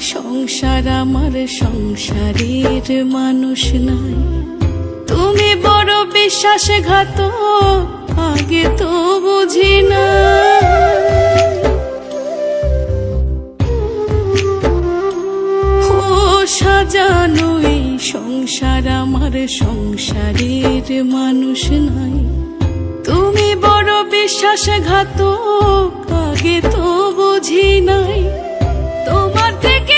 সংসার আমার সংসারের মানুষ নাই তুমি বড় বিশ্বাসঘাত আগে তো বুঝি না। সাজানো, এই সংসার আমার সংসারের মানুষ নাই তুমি বড় বিশ্বাসঘাত আগে তো বুঝি নাই। তোমার থেকে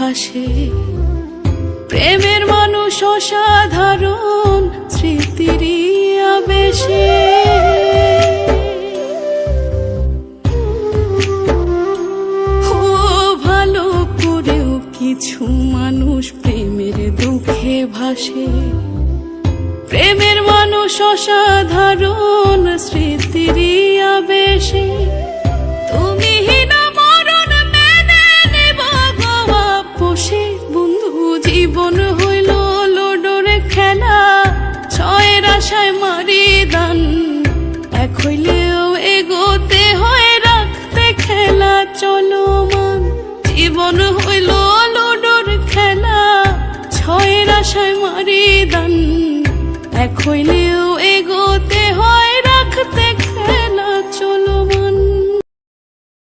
ভাসে প্রেমের মানুষ অসাধারণ স্মৃতিরই আবেশে। ভালো করেও কিছু মানুষ প্রেমের দুঃখে ভাসে। প্রেমের মানুষ অসাধারণ, স্মৃতির আবেশে। তুমি হইলেও এগোতে হয় রাখতে খেলা চলমান জীবন হইল লুডোর খেলা, ছয়ের আশায় মারি দান। এক হইলে